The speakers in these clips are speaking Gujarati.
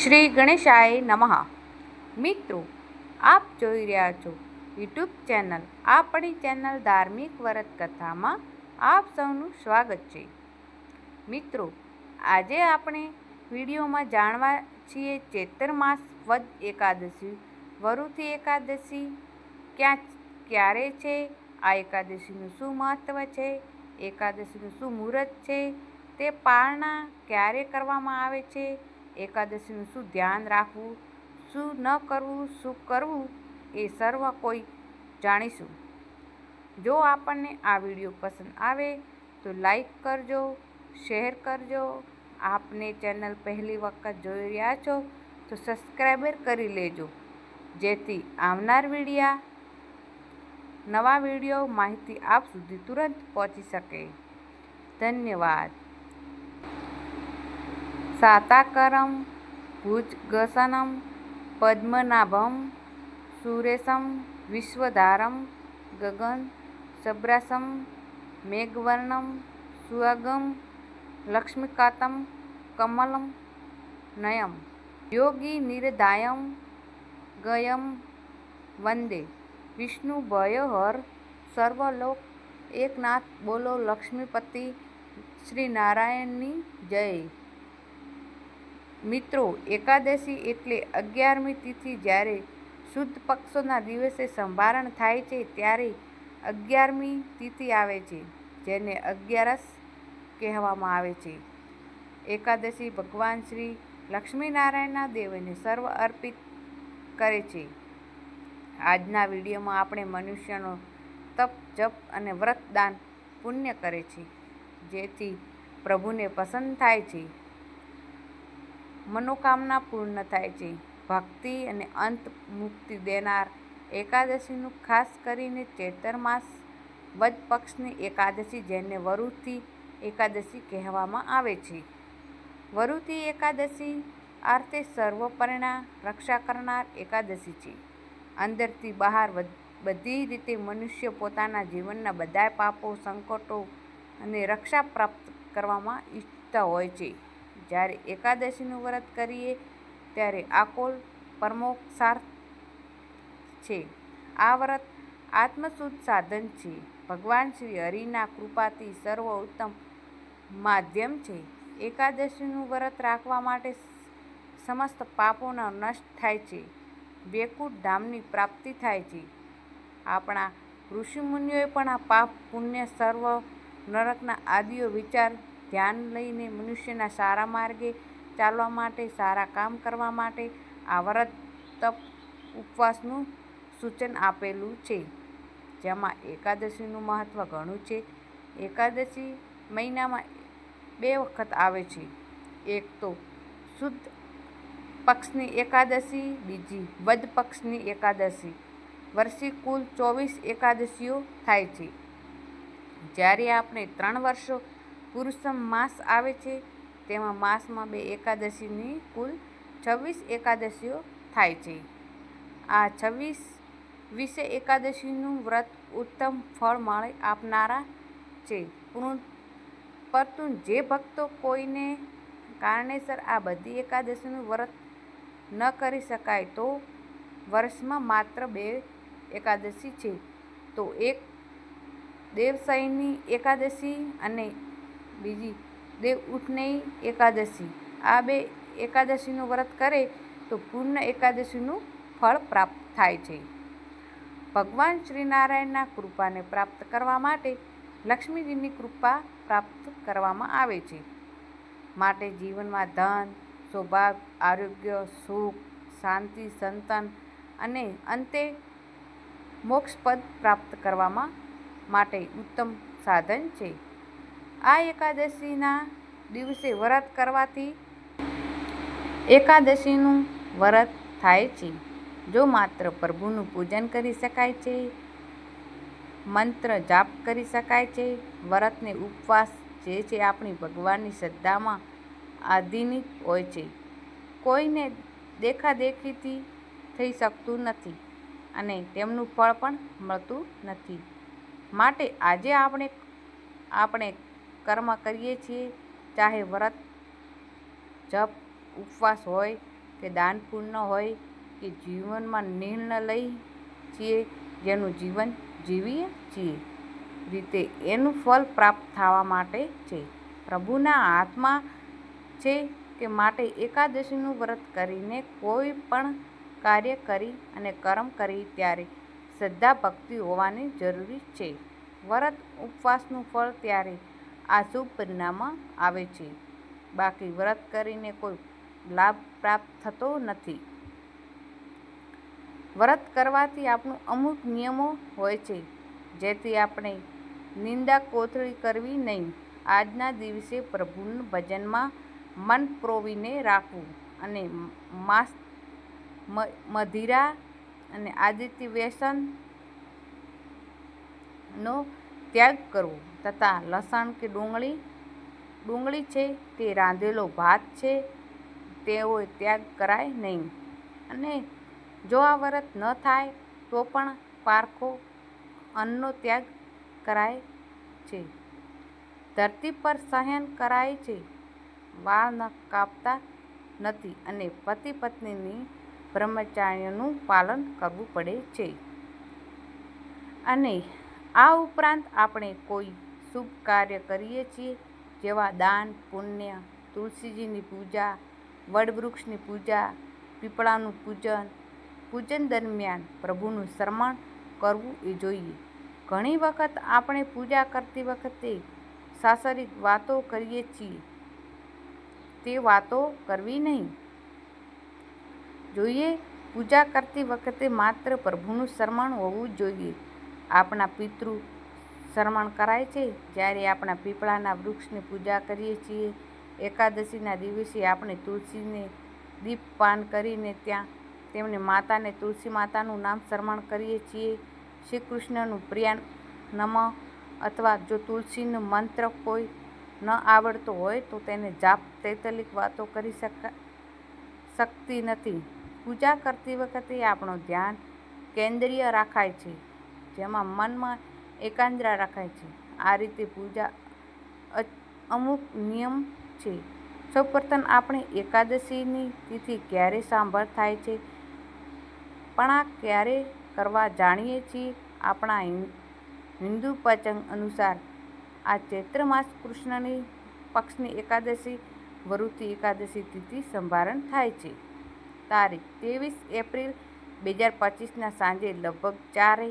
શ્રી ગણેશાય નમઃ. મિત્રો, આપ જોઈ રહ્યા છો યુટ્યુબ ચેનલ આપણી ચેનલ ધાર્મિક વ્રત કથામાં આપ સૌનું સ્વાગત છે. મિત્રો, આજે આપણે વિડીયોમાં જાણવા છીએ ચેતર માસ વદ એકાદશી, વરુથી એકાદશી, ક્યાં, ક્યારે છે, આ એકાદશીનું શું મહત્ત્વ છે, એકાદશીનું શું મુહૂર્ત છે, તે પાળના ક્યારે કરવામાં આવે છે એકાદશીનું શું ધ્યાન રાખવું, શું ન કરવું, શું કરવું એ સર્વ કોઈ જાણીશું. જો આપણને આ વીડિયો પસંદ આવે તો લાઈક કરજો, શેર કરજો. આપને ચેનલ પહેલી વખત જોઈ રહ્યા છો તો સબસ્ક્રાઈબર કરી લેજો. જેથી આવનાર વિડીયા, નવા વીડિયો માહિતી આપ સુધી તુરંત પહોંચી શકે. ધન્યવાદ. સાતાકરમ ભુજગસનમ પદ્મનાભમ સુરેશમ વિશ્વધારમ ગગન સબ્રાસમ મેઘવર્ણમ સુઅગમ લક્ષ્મીકાતમ કમલમ નયમ યોગી નિરદાયમ ગયમ વંદે વિષ્ણુ ભયહર સર્વલોક એકનાથ બોલો લક્ષ્મીપતિ શ્રી નારાયણની જય મિત્રો, એકાદશી એટલે અગિયારમી તિથિ જ્યારે શુદ્ધ પક્ષોના દિવસે સંભારણ થાય છે, ત્યારે અગિયારમી તિથિ આવે છે, જેને અગિયારસ કહેવામાં આવે છે. એકાદશી ભગવાન શ્રી લક્ષ્મીનારાયણના દેવને સર્વ અર્પિત કરે છે. આજના વિડીયોમાં આપણે મનુષ્યનો તપ, જપ અને વ્રતદાન પુણ્ય કરે છે, જેથી પ્રભુને પસંદ થાય છે. મનોકામના પૂર્ણ થાય છે. ભક્તિ અને અંત મુક્તિ દેનાર એકાદશીનું ખાસ કરીને ચૈતર માસ વદ પક્ષની એકાદશી જેને વરુથી એકાદશી કહેવામાં આવે છે. વરુથી એકાદશી અર્થે સર્વપરિણા રક્ષા કરનાર એકાદશી છે. અંદરથી બહાર બધી રીતે મનુષ્ય પોતાના જીવનના બધા પાપો, સંકટો અને રક્ષા પ્રાપ્ત કરવામાં ઈચ્છતા હોય છે. જ્યારે એકાદશીનું વ્રત કરીએ, ત્યારે આકોલ પરમોક્ષાર્થ છે. આ વ્રત આત્મશુદ્ધ સાધન છે. ભગવાન શ્રી હરિના કૃપાથી સર્વ ઉત્તમ માધ્યમ છે. એકાદશીનું વ્રત રાખવા માટે સમસ્ત પાપોના નષ્ટ થાય છે. બેકુટ ધામની પ્રાપ્તિ થાય છે. આપણા ઋષિમુનિઓએ પણ આ પાપ પુણ્ય સર્વ નરકના આદિઓ વિચાર ધ્યાન લઈને મનુષ્યના સારા માર્ગે ચાલવા માટે, સારા કામ કરવા માટે આ વ્રત, તપ, ઉપવાસનું સૂચન આપેલું છે. જેમાં એકાદશીનું મહત્ત્વ ઘણું છે. એકાદશી મહિનામાં બે વખત આવે છે. એક તો શુદ્ધ પક્ષની એકાદશી, બીજી વદ પક્ષની એકાદશી. વર્ષે કુલ ચોવીસ એકાદશીઓ થાય છે. જ્યારે આપણે ત્રણ વર્ષો પુરુષમ માસ આવે છે, તેમાં માસમાં બે એકાદશીની કુલ છવ્વીસ એકાદશીઓ થાય છે. આ છવ્વીસ વિશે એકાદશીનું વ્રત ઉત્તમ ફળ મળે આપનારા છે. પરંતુ જે ભક્તો કોઈને કારણેસર આ બધી એકાદશીનું વ્રત ન કરી શકાય તો વર્ષમાં માત્ર બે એકાદશી છે. તો એક દેવસાઈની એકાદશી અને બીજી દેવ ઉઠનેય એકાદશી. આ બે એકાદશીનું વ્રત કરે તો પૂર્ણ એકાદશીનું ફળ પ્રાપ્ત થાય છે. ભગવાન શ્રીનારાયણના કૃપાને પ્રાપ્ત કરવા માટે લક્ષ્મીજીની કૃપા પ્રાપ્ત કરવામાં આવે છે. માટે જીવનમાં ધન સૌભાગ્ય આરોગ્ય, સુખ, શાંતિ, સંતન અને અંતે મોક્ષપદ પ્રાપ્ત કરવામાં માટે ઉત્તમ સાધન છે. આ એકાદશીના દિવસે વ્રત કરવાથી એકાદશીનું વ્રત થાય છે. જો માત્ર પ્રભુનું પૂજન કરી શકાય છે, મંત્ર જાપ કરી શકાય છે, વ્રતને ઉપવાસ જે છે આપણી ભગવાનની શ્રદ્ધામાં આધીનિક હોય છે. કોઈને દેખાદેખીથી થઈ શકતું નથી અને તેમનું ફળ પણ મળતું નથી. માટે આજે આપણે આપણે કર્મ કરીએ છીએ, ચાહે વ્રત, જપ, ઉપવાસ હોય કે દાન પુણ્ય હોય કે જીવનમાં નિર્ણય લઈ છીએ, જેનું જીવન જીવીએ છીએ. રીતે એનું ફળ પ્રાપ્ત થવા માટે છે. પ્રભુના હાથમાં છે કે માટે એકાદશીનું વ્રત કરીને કોઈ પણ કાર્ય કરી અને કર્મ કરી ત્યારે શ્રદ્ધા ભક્તિ હોવાની જરૂરી છે. વ્રત, ઉપવાસનું ફળ ત્યારે આ શુભ પરિણામ આવે છે. બાકી વ્રત કરીને કોઈ લાભ પ્રાપ્ત થતો નથી. વ્રત કરવાથી આપણું અમુક નિયમો હોય છે, જેથી આપણે નિંદા કોથળી કરવી નહીં. આજના દિવસે પ્રભુના ભજનમાં મન પ્રોવીને રાખવું અને માસ મધિરા અને આદિત્ય વ્યસનનો ત્યાગ કરવો. તથા લસણ કે ડુંગળી? ડુંગળી છે તે રાંધેલો ભાત છે. તેઓ ત્યાગ કરાય નહીં. અને જો આ વ્રત ન થાય, તો પણ પારખો અન્નનો ત્યાગ કરાય છે. ધરતી પર સહન કરાય છે. વાળ ન કાપતા નથી અને પતિ પત્નીની બ્રહ્મચાર્યનું પાલન કરવું પડે છે. અને આ ઉપરાંત આપણે કોઈ શુભ કાર્ય કરીએ છીએ, જેવા દાન, પુણ્ય, તુલસીજીની પૂજા, વડવૃક્ષની પૂજા, પીપળાનું પૂજન પૂજન દરમિયાન પ્રભુનું શરમણ કરવું એ જોઈએ. ઘણી વખત આપણે પૂજા કરતી વખતે સાસરિક વાતો કરીએ છીએ. તે વાતો કરવી નહીં. જોઈએ, પૂજા કરતી વખતે માત્ર પ્રભુનું શરમણ હોવું જોઈએ. આપણા પિતૃ સ્મરણ કરાય છે? જ્યારે આપણા પીપળાના વૃક્ષની પૂજા કરીએ છીએ, એકાદશીના દિવસે આપણે તુલસીને દીપપાન કરીને ત્યાં તેમને માતાને તુલસી માતાનું નામ શરમણ કરીએ છીએ. શ્રી કૃષ્ણનું પ્રિયા નમ અથવા જો તુલસીનો મંત્ર કોઈ ન આવડતો હોય તો તેને જાપ તૈતલિક વાતો કરી શકા, શકતી નથી. પૂજા કરતી વખતે આપણું ધ્યાન કેન્દ્રીય રાખાય છે, જેમાં મનમાં એકાગ્ર રાખાય છે. આ રીતે પૂજા અમુક નિયમ છે. સૌપ્રથમ આપણે એકાદશીની તિથિ ક્યારે સાંભળ થાય છે? પણ આ ક્યારે કરવા જાણીએ છીએ? આપણા હિન્દુ પચંગ અનુસાર આ ચૈત્ર માસ કૃષ્ણની પક્ષની એકાદશી, વરુથી એકાદશી તિથિ સંભારણ થાય છે. તારીખ ત્રેવીસ એપ્રિલ બે હજાર પચીસના સાંજે લગભગ ચારે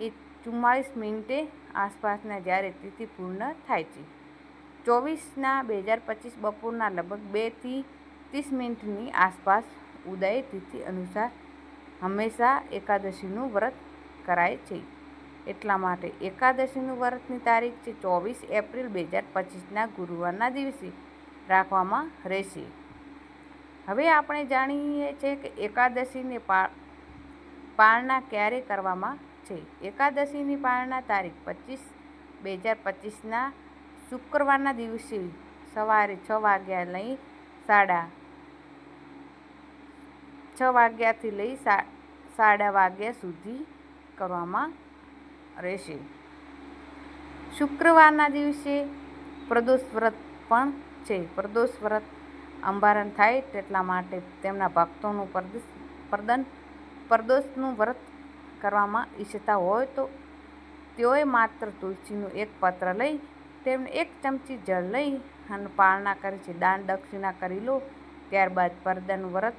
એ ચુમ્માળીસ મિનિટે આસપાસના જ્યારે તિથિ પૂર્ણ થાય છે. ચોવીસના બે હજાર પચીસ બપોરના લગભગ બેથી ત્રીસ મિનિટની આસપાસ ઉદય તિથિ અનુસાર હંમેશા એકાદશીનું વ્રત કરાય છે. એટલા માટે એકાદશીનું વ્રતની તારીખ છે ચોવીસ એપ્રિલ બે હજાર પચીસના ગુરુવારના દિવસે રાખવામાં રહેશે. હવે આપણે જાણીએ છીએ કે એકાદશીને પા, પાળના ક્યારે કરવામાં છે. એકાદશીની પાળના તારીખ પચીસ, બે હજાર પચીસના શુક્રવારના દિવસે સવારે છ વાગ્યા લઈ સાડા છ વાગ્યાથી લઈ સાડા વાગ્યા સુધી કરવામાં રહેશે. શુક્રવારના દિવસે પ્રદોષ વ્રત પણ છે. પ્રદોષ વ્રત અંબારણ થાય તેટલા માટે તેમના ભક્તોનું પ્રદન, પ્રદોષનું વ્રત કરવામાં ઈચ્છતા હોય તો તેઓએ માત્ર તુલસીનું એક પત્ર લઈ તેમને એક ચમચી જળ લઈ અને પાળના કરે છે. દાન દક્ષિણા કરી લો, ત્યારબાદ પરદાનું વ્રત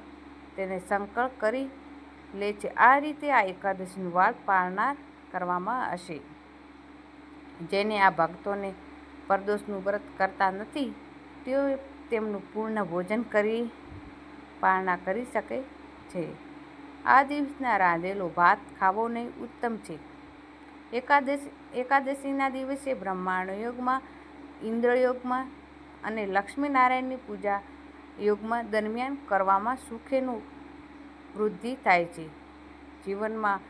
તેને સંકલ્પ કરી લે છે. આ રીતે આ એકાદશીનું વાળ પાળનાર કરવામાં હશે. જેને આ ભક્તોને પરદોષનું વ્રત કરતા નથી, તેઓ તેમનું પૂર્ણ ભોજન કરી પાળના કરી શકે છે. આ દિવસના રાંધેલો ભાત ખાવો નહીં, ઉત્તમ છે. એકાદશી, એકાદશીના દિવસે બ્રહ્માંડ યોગમાં ઇન્દ્રયોગમાં અને લક્ષ્મીનારાયણની પૂજા યોગમાં દરમિયાન કરવામાં સુખેનું વૃદ્ધિ થાય છે. જીવનમાં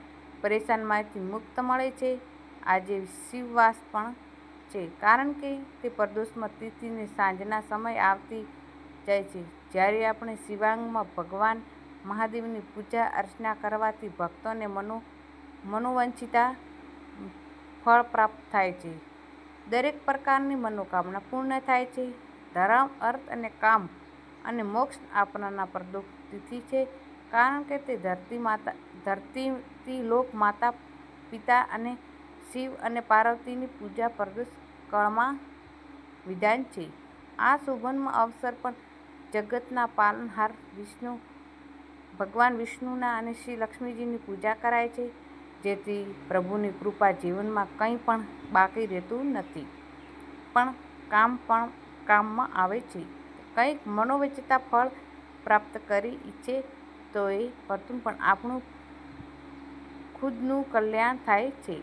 પરેશાનમાંથી મુક્ત મળે છે. આજે શિવવાસ પણ છે, કારણ કે તે પ્રદોષમાં તિથિને સાંજના સમય આવતી જાય છે. જ્યારે આપણે શિવાંગમાં ભગવાન મહાદેવની પૂજા અર્ચના કરવાથી ભક્તોને મનો મનોવંચિતા ફળ પ્રાપ્ત થાય છે. દરેક પ્રકારની મનોકામના પૂર્ણ થાય છે. ધર્મ, અર્થ અને કામ અને મોક્ષ આપનારના પ્રદોષ તિથિ છે. કારણ કે તે ધરતી લોક માતા, પિતા અને શિવ અને પાર્વતીની પૂજા પ્રદુષ કળમાં વિધાન છે. આ શુભનમાં અવસર પર જગતના પાલનહાર ભગવાન વિષ્ણુના અને શ્રી લક્ષ્મીજીની પૂજા કરાય છે જેથી પ્રભુની કૃપા જીવનમાં કંઈ પણ બાકી રહેતું નથી. પણ કામ પણ કામમાં આવે છે. કંઈક મનોવાંછિત ફળ પ્રાપ્ત કરી ઈચ્છે તો એ કરતું પણ આપણું ખુદનું કલ્યાણ થાય છે,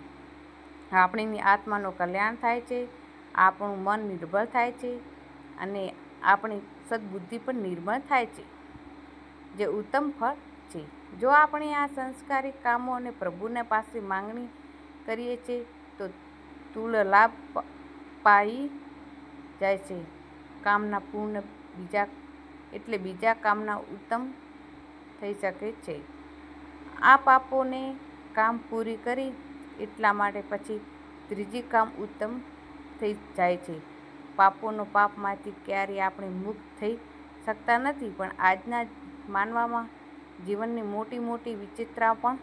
આપણીની આત્માનું કલ્યાણ થાય છે, આપણું મન નિર્બળ થાય છે અને આપણી સદબુદ્ધિ પણ નિર્મળ થાય છે. જે ઉત્તમ ફળ છે. જો આપણે આ સંસ્કારી અને પ્રભુને પાસે માંગણી કરીએ છીએ, તો તુલ લાભ પાઈ જાય છે. કામના પૂર્ણ બીજા, એટલે બીજા કામના ઉત્તમ થઈ શકે છે. આ પાપોને કામ પૂરી કરી એટલા માટે પછી ત્રીજી કામ ઉત્તમ થઈ જાય છે. પાપોનો પાપમાંથી ક્યારેય આપણે મુક્ત થઈ શકતા નથી, પણ આજના માનવ જીવનની મોટી મોટી વિચિત્રતા પણ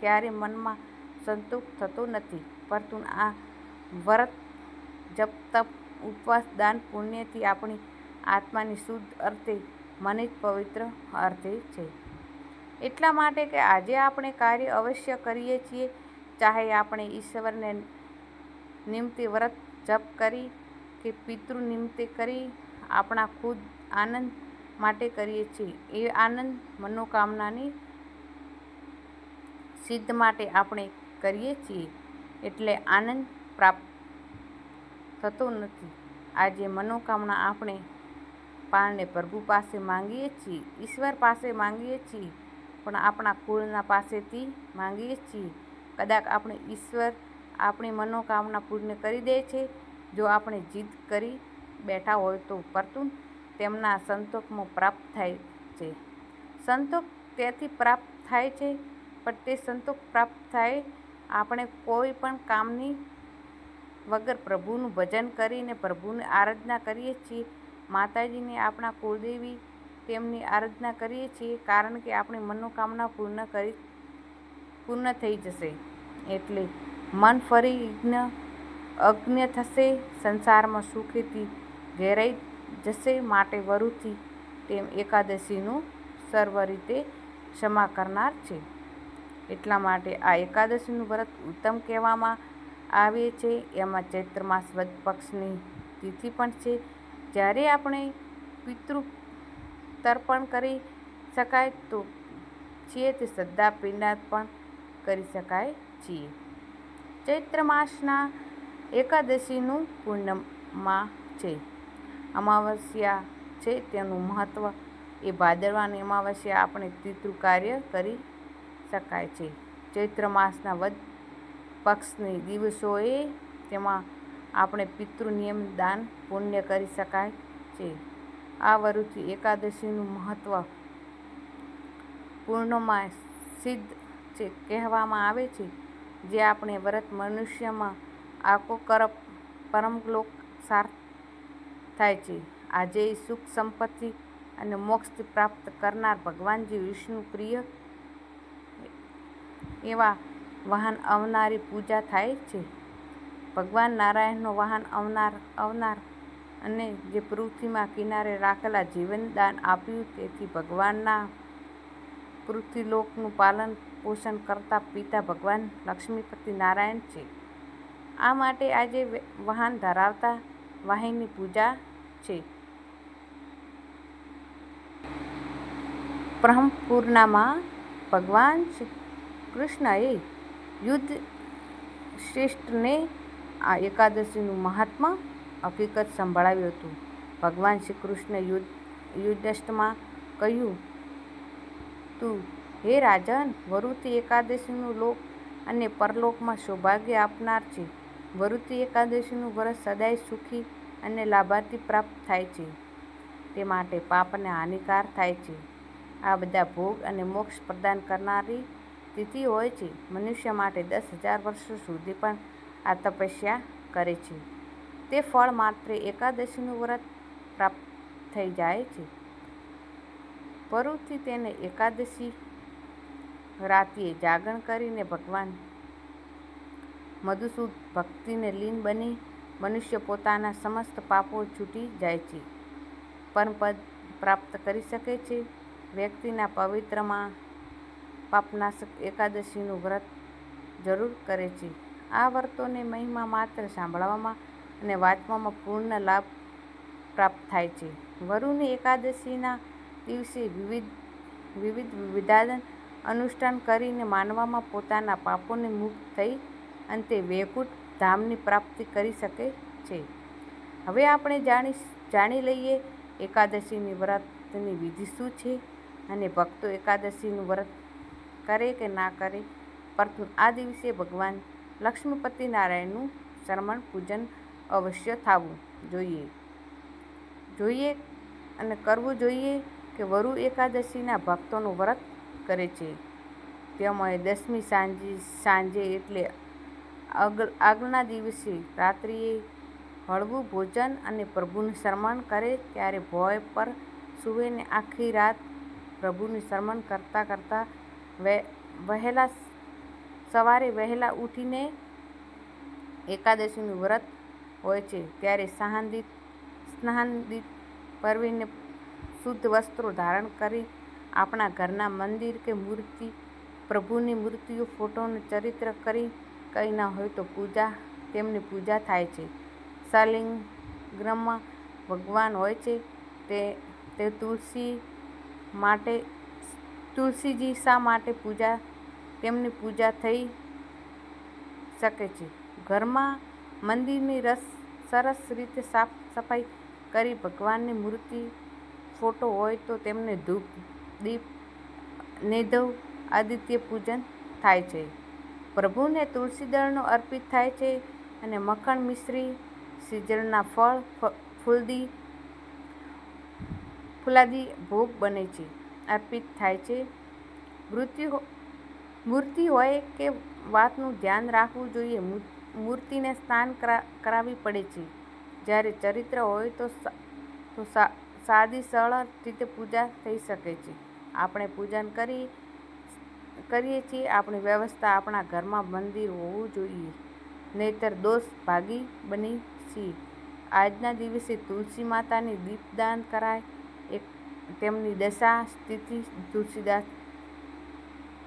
ક્યારેય મનમાં સંતોષ થતો નથી પરંતુ આ વ્રત, જપ, તપ, ઉપવાસ, દાન, પુણ્યથી આપણી આત્માની શુદ્ધ અર્થે મને જ પવિત્ર અર્થે છે. એટલા માટે કે આજે આપણે કાર્ય અવશ્ય કરીએ છીએ ચાહે આપણે ઈશ્વરને નિમિત્તે વ્રત જપ કરી કે પિતૃ નિમિત્તે કરી આપણા ખુદ આનંદ માટે કરીએ છીએ. એ આનંદ મનોકામનાની સિદ્ધ માટે આપણે કરીએ છીએ. એટલે આનંદ પ્રાપ્ત થતો નથી. આજે મનોકામના આપણે પારણે પ્રભુ પાસે માંગીએ છીએ, ઈશ્વર પાસે માંગીએ છીએ. પણ આપણા કુળના પાસેથી માંગીએ છીએ. કદાચ આપણે ઈશ્વર આપણી મનોકામના પૂર્ણ કરી દે છે. જો આપણે જીદ કરી બેઠા હોય તો પરંતુ તેમને સંતોષ પ્રાપ્ત થાય છે. સંતોષ તેથી પ્રાપ્ત થાય છે પણ તે સંતોષ પ્રાપ્ત થાય આપણે કોઈ પણ કામની વગર પ્રભુનું ભજન કરીને પ્રભુની આરાધના કરીએ છીએ. માતાજીને આપણા કુળદેવી તેમની આરાધના કરીએ છીએ કારણ કે આપણી મનોકામના પૂર્ણ કરી પૂર્ણ થઈ જશે એટલે મન ફરી અજ્ઞ થશે, સંસારમાં સુખેથી ઘેરાઈ જશે માટે વરુથી તેમ એકાદશીનું સર્વ રીતે ક્ષમા કરનાર છે. એટલા માટે આ એકાદશીનું વ્રત ઉત્તમ કહેવામાં આવે છે. એમાં ચૈત્ર માસ વદ પક્ષની તિથિ પણ છે જ્યારે આપણે પિતૃ તર્પણ કરી શકાય તો છીએ તે શ્રદ્ધા પિંડાત પણ કરી શકાય છીએ. ચૈત્ર માસના એકાદશીનું પૂર્ણમાં છે, અમાવસ્યા છે તેનું મહત્ત્વ એ ભાદરવાની અમાવસ્યા આપણે પિતૃકાર્ય કરી શકાય છે. ચૈત્ર માસના વદ પક્ષની દિવસોએ તેમાં આપણે પિતૃ નિમિત્તે દાન, પુણ્ય કરી શકાય છે. આ વરુથી એકાદશીનું મહત્ત્વ પૂર્ણમાં સિદ્ધ છે. કહેવામાં આવે છે જે આપણે વ્રત મનુષ્યમાં આકો કરપ પરમલોક સાર્થક થાય છે. આજે સુખ સંપત્તિ અને મોક્ષ પ્રાપ્ત કરનાર ભગવાનજી વિષ્ણુ પ્રિય એવા વાહન અવનારી પૂજા થાય છે. ભગવાન નારાયણનો વાહન અવતાર જે પૃથ્વીમાં કિનારે રાખેલા જીવનદાન આપ્યું તેથી ભગવાનના પૃથ્વીલોકનું પાલન પોષણ કરતા પિતા ભગવાન લક્ષ્મીપતિ નારાયણ છે. આ માટે આજે વાહન ધરાવતા વાહિની પૂજા છે. બ્રહ્મ ભગવાન ભગવાન યુદ્ધ શ્રેષ્ઠને આ એકાદશીનું મહાત્મા હકીકત સંભળાવ્યું હતું. ભગવાન શ્રીકૃષ્ણએ યુધિષ્ઠિરને કહ્યું તું હે રાજન, વરુતિ એકાદશીનું લોક અને પરલોકમાં સૌભાગ્ય આપનાર છે. વરુતિ એકાદશીનું વ્રત સદાય સુખી અને લાભાર્થી પ્રાપ્ત થાય છે તે માટે પાપને હાનિકાર થાય છે. આ બધા ભોગ અને મોક્ષ પ્રદાન કરનારી તિથિ હોય છે. મનુષ્ય માટે દસ હજાર વર્ષો સુધી પણ આ તપસ્યા કરે છે તે ફળ માત્ર એકાદશીનું વ્રત પ્રાપ્ત થઈ જાય છે. પરુથી તેને એકાદશી રાત્રિએ જાગરણ કરીને ભગવાન મધુસૂદ ભક્તિને લીન બની મનુષ્ય પોતાના સમસ્ત પાપો છૂટી જાય છે. પરમપદ પ્રાપ્ત કરી શકે છે. વ્યક્તિના પવિત્રમાં પાપનાશક એકાદશીનું વ્રત જરૂર કરે છે. આ વ્રતોને મહિમા માત્ર સાંભળવામાં અને વાંચવામાં પૂર્ણ લાભ પ્રાપ્ત થાય છે. વરુની એકાદશીના દિવસે વિવિધ વિવિધ વિધાન અનુષ્ઠાન કરીને માનવામાં પોતાના પાપોને મુક્ત થઈ અંતે વૈકુંઠ ધામની પ્રાપ્તિ કરી શકે છે. હવે આપણે જાણી જાણી લઈએ એકાદશીની વ્રતની વિધિ શું છે અને ભક્તો એકાદશીનું વ્રત કરે કે ના કરે? પરંતુ આ દિવસે ભગવાન લક્ષ્મીપતિ નારાયણનું શરમણ પૂજન અવશ્ય થવું જોઈએ. જોઈએ અને કરવું જોઈએ કે વરુ એકાદશીના ભક્તોનું વ્રત કરે છે. તેમાં દસમી સાંજે સાંજે એટલે અગ, આગળના દિવસે રાત્રિએ હળવું ભોજન અને પ્રભુનું શરમણ કરે ત્યારે ભોય પર સૂવે ને આખી રાત પ્રભુનું શરમણ કરતાં કરતાં વહેલા સવારે વહેલા ઉઠીને એકાદશીનું વ્રત હોય છે ત્યારે સહાંદિત, સ્નાહાંદિત પરવીને શુદ્ધ વસ્ત્રો ધારણ કરી આપણા ઘરના મંદિર કે મૂર્તિ, પ્રભુની મૂર્તિઓ ફોટોનું ચરિત્ર કરી કંઈ ન હોય તો પૂજા, તેમની પૂજા થાય છે. શાલિગ્રામમાં ભગવાન હોય છે તે તે તુલસી માટે, તુલસીજી શા માટે પૂજા, તેમની પૂજા થઈ શકે છે? ઘરમાં મંદિરની રસ, સરસ રીતે સાફ સફાઈ કરી ભગવાનની મૂર્તિ, ફોટો હોય તો તેમને ધૂપ, દીપ નિધવ આદિત્ય પૂજન થાય છે. પ્રભુને તુલસીદળનો અર્પિત થાય છે અને મખણ મિશ્રી સિઝલના ફળ ફૂલદી, ફૂલાદી ભોગ બને છે, અર્પિત થાય છે. મૃત્યુ મૂર્તિ હોય કે વાતનું ધ્યાન રાખવું જોઈએ મૂર્તિને સ્નાન કરાવવી પડે છે. જ્યારે ચરિત્ર હોય તો તો સાદી, સરળ રીતે પૂજા થઈ શકે છે. આપણે પૂજન કરી કરીએ છીએ, આપણી વ્યવસ્થા આપણા ઘરમાં મંદિર હોવું જોઈએ. નહીંતર દોષ ભાગી બની છીએ. આજના દિવસે તુલસી માતાની દીપદાન કરાય, એક તેમની દશા સ્થિતિ તુલસીદાસ,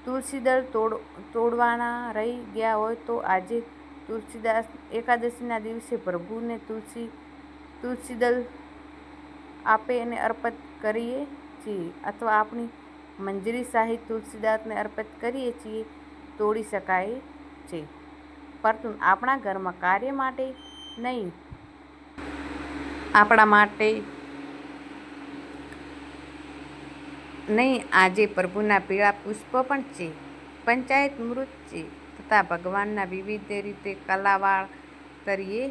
તુલસીદળ તોડ, તોડવાના રહી ગયા હોય તો આજે તુલસીદાસ એકાદશીના દિવસે પ્રભુને તુલસી, તુલસીદળ આપે અને અર્પણ કરીએ છીએ. અથવા આપણી મંજરી સાહિત તુલસીદાસને અર્પિત કરીએ છીએ, તોડી શકાય છે. પરંતુ આપણા ઘરમાં કાર્ય માટે નહીં. આપણા માટે નહીં, આજે પ્રભુના પીળા પુષ્પ પણ છે. પંચાયત મૃત છે તથા ભગવાનના વિવિધ રીતે કલાવાળ તરીએ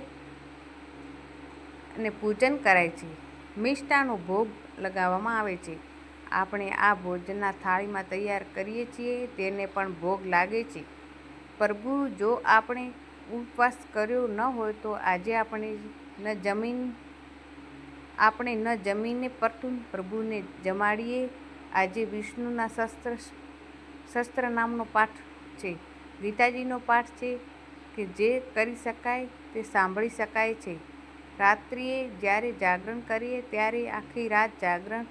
અને પૂજન કરાય છે. મિષ્ટાનો ભોગ લગાવવામાં આવે છે. આપણે આ ભોજનના થાળીમાં તૈયાર કરીએ છીએ, તેને પણ ભોગ લાગે છે. પ્રભુ, જો આપણે ઉપવાસ કર્યો ન હોય તો આજે આપણે ન જમીન, આપણે ન જમીને પરતું પ્રભુને જમાડીએ. આજે વિષ્ણુના શસ્ત્ર શસ્ત્ર નામનો પાઠ છે. ગીતાજીનો પાઠ છે કે જે કરી શકાય તે સાંભળી શકાય છે. રાત્રિએ જ્યારે જાગરણ કરીએ, ત્યારે આખી રાત જાગરણ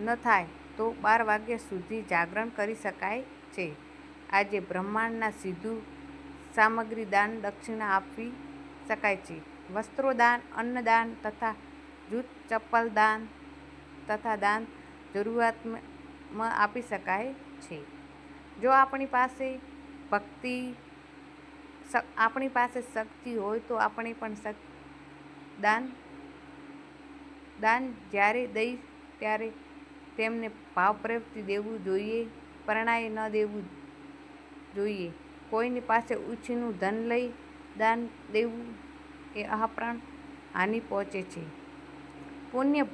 ન થાય તો બાર વાગ્યા સુધી જાગરણ કરી શકાય છે. આજે બ્રહ્માંડના સીધું સામગ્રી દાન દક્ષિણા આપવી શકાય છે. વસ્ત્રો દાન અન્નદાન તથા જૂત ચપ્પલ દાન તથા દાન જરૂરિયાતમાં આપી શકાય છે. જો આપણી પાસે ભક્તિ આપણી પાસે શક્તિ હોય તો આપણે પણ દાન દાન જ્યારે દઈ ત્યારે તેમને ભાવ પ્રવૃત્તિ દેવું જોઈએ પ્રણાય ન દેવું જોઈએ. કોઈની પાસે ઉછીનું ધન લઈ દાન દેવું એ અહાપ્રાણ હાનિ પહોંચે છે. પુણ્ય,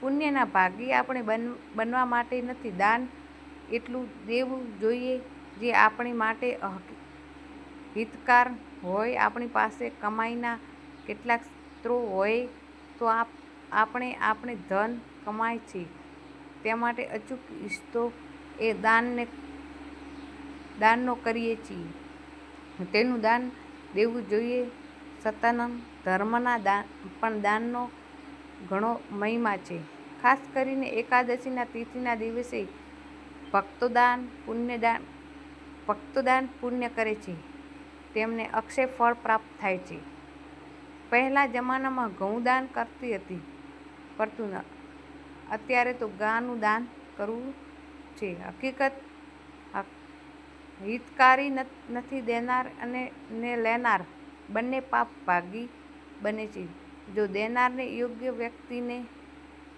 પુણ્યના ભાગી આપણે બન, બનવા માટે નથી દાન એટલું દેવું જોઈએ જે આપણી માટે હિતકાર હોય. આપણી પાસે કમાઈના કેટલાક 'સ્ત્રો હોય તો આપણે આપણે ધન કમાય છે. તે માટે અચૂક ઈશ્તો એ દાનને, દાનનો કરીએ છીએ. તેનું દાન દેવું જોઈએ. સતાનંદ ધર્મના દાન પણ દાનનો ઘણો મહિમા છે. ખાસ કરીને એકાદશીના તિથિના દિવસે ભક્તોદાન પુણ્યદાન ભક્તોદાન પુણ્ય કરે છે. તેમને અક્ષય ફળ પ્રાપ્ત થાય છે. પહેલાં જમાનામાં ઘઉં દાન કરતી હતી કરતું ન અત્યારે તો ગાનું દાન કરવું છે. હકીકત હિતકારી નથી દેનાર અને ને લેનાર બંને પાપ ભાગી બને છે. જો દેનારને યોગ્ય વ્યક્તિને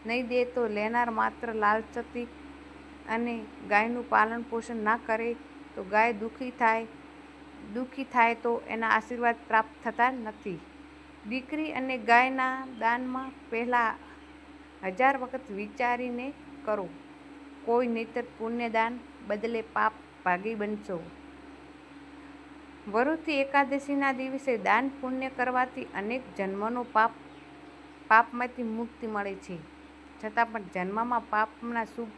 નહીં દે તો લેનાર માત્ર લાલચતી અને ગાયનું પાલન પોષણ ના કરે તો ગાય દુઃખી થાય દુઃખી થાય તો એના આશીર્વાદ પ્રાપ્ત થતા નથી. દીકરી અને ગાયના દાનમાં પહેલાં હજાર વખત વિચારીને કરો. કોઈ નહીતર પુણ્યદાન બદલે પાપ ભાગી બનશો. વરુથી એકાદશીના દિવસે દાન પુણ્ય કરવાથી અનેક જન્મનો પાપ, પાપમાંથી મુક્તિ મળે છે. છતાં પણ જન્મમાં પાપના શુભ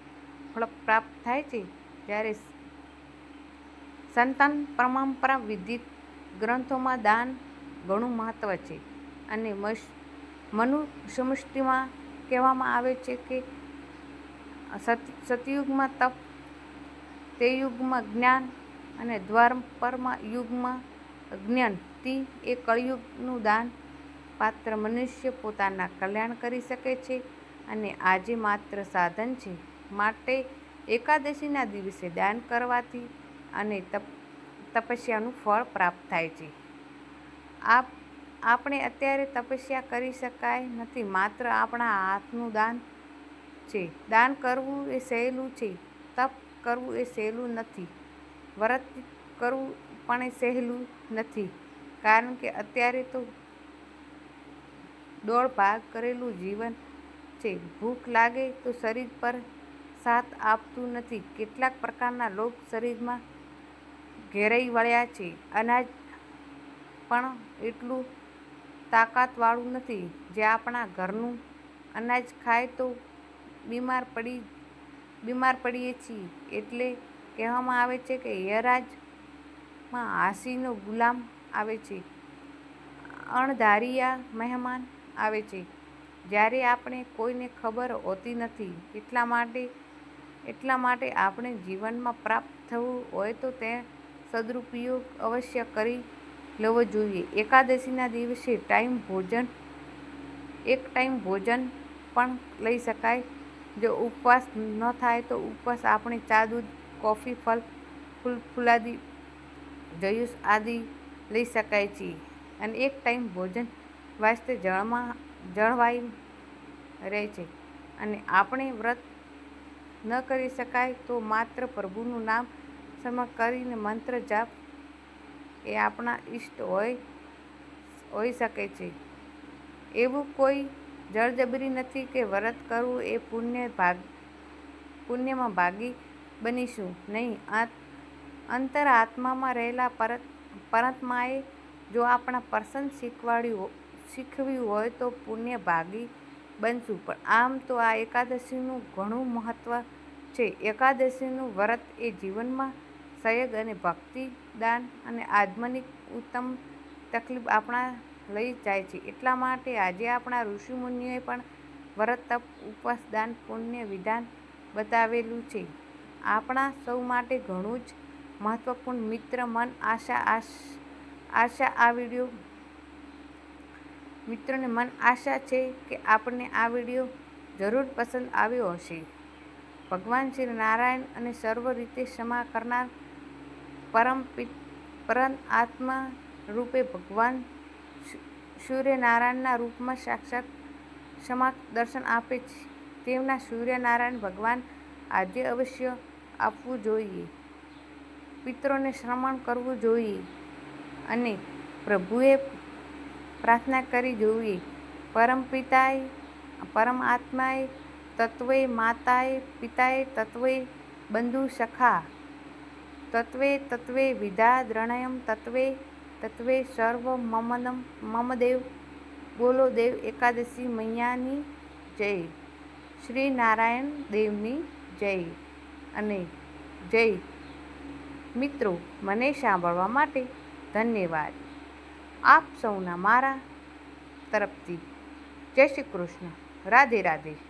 ફળ પ્રાપ્ત થાય છે ત્યારે સંતાન પરંપરા વિધિત ગ્રંથોમાં દાન ઘણું મહત્ત્વ છે અને મનુ સમષ્ટિમાં કહેવામાં આવે છે કે સતયુગમાં તપ તે યુગમાં જ્ઞાન અને દ્વાપરમાં યુગમાં અજ્ઞાન. તી એ કળયુગનું દાન પાત્ર મનુષ્ય પોતાના કલ્યાણ કરી શકે છે અને આજે માત્ર સાધન છે. માટે એકાદશીના દિવસે દાન કરવાથી અને તપ, તપસ્યાનું ફળ પ્રાપ્ત થાય છે. આપ આપણે અત્યારે તપસ્યા કરી શકાય નથી. માત્ર આપણા હાથનું દાન છે. દાન કરવું એ સહેલું છે. તપ કરવું એ સહેલું નથી. વ્રત કરવું પણ એ સહેલું નથી. કારણ કે અત્યારે તો દોડ ભાગ કરેલું જીવન છે. ભૂખ લાગે તો શરીર પર સાથ આપતું નથી. કેટલાક પ્રકારના લોક શરીરમાં ઘેરાઈ વળ્યા છે. અનાજ પણ એટલું તાકાતવાળું નથી. જે આપણા ઘરનું અનાજ ખાય તો બીમાર પડી, બીમાર પડીએ છીએ. એટલે કહેવામાં આવે છે કે યરાજમાં હાંસીનો ગુલામ આવે છે. અણધારિયા મહેમાન આવે છે. જ્યારે આપણે કોઈને ખબર હોતી નથી, એટલા માટે એટલા માટે આપણે જીવનમાં પ્રાપ્ત થવું હોય તો તે સદુપયોગ અવશ્ય કરી લેવો જોઈએ. એકાદશીના દિવસે ટાઈમ ભોજન, એક ટાઈમ ભોજન પણ લઈ શકાય. જો ઉપવાસ ન થાય તો ઉપવાસ આપણે ચા, દૂધ, કોફી, ફલ, ફૂલ, ફૂલાદી, જયુસ આદિ લઈ શકાય છે અને એક ટાઈમ ભોજન વાસ્તે જળમાં, જળવાઈ રહે છે. અને આપણે વ્રત ન કરી શકાય તો માત્ર પ્રભુનું નામ સમા કરીને મંત્ર જાપ એ આપણા ઈષ્ટ હોય હોઈ શકે છે. એવું કોઈ જળજબરી નથી કે વ્રત કરવું એ પુણ્ય ભાગ, પુણ્યમાં ભાગી બનીશું નહીં. અંતર આત્મામાં રહેલા પરત, પરમાત્માએ જો આપણા પર્સન શીખવાડ્યું શીખવ્યું હોય તો પુણ્ય ભાગી બનશું. પણ આમ તો આ એકાદશીનું ઘણું મહત્ત્વ છે. એકાદશીનું વ્રત એ જીવનમાં સંયગ અને ભક્તિ દાન અને આત્મનિક ઉત્તમ તકલીફ આપણા લઈ જાય છે. એટલા માટે આજે આપણા ઋષિમુનિઓએ પણ વ્રત, તપ, ઉપવાસ, દાન, પુણ્ય વિધાન બતાવેલું છે. આપણા સૌ માટે ઘણું જ મહત્વપૂર્ણ મિત્ર, મન આશા આશા આ વીડિયો મિત્રોને મન આશા છે કે આપણને આ વીડિયો જરૂર પસંદ આવ્યો હશે. ભગવાન શ્રી નારાયણ અને સર્વ રીતે ક્ષમા કરનાર પરમ પરમ આત્મા રૂપે ભગવાન સૂર્યનારાયણના રૂપમાં સાક્ષાત ક્ષમા દર્શન આપે છે. તેમના સૂર્યનારાયણ ભગવાન આજે અવશ્ય આપવું જોઈએ. પિત્રોને શ્રમણ કરવું જોઈએ અને પ્રભુએ પ્રાર્થના કરી જોઈએ. પરમ પિતાએ પરમાત્માએ, તત્વે, માતાએ, પિતાએ તત્વે બંધુ સખા તત્વે તત્વે વિધા દ્રણયમ તત્વે તત્વે સર્વ મમનમ મમદેવ બોલો દેવ એકાદશી મૈયાની જય. શ્રી નારાયણ દેવની જય. અને જય. મિત્રો, મને સાંભળવા માટે ધન્યવાદ. આપ સૌના મારા તરફથી. જય શ્રી કૃષ્ણ. રાધે રાધે.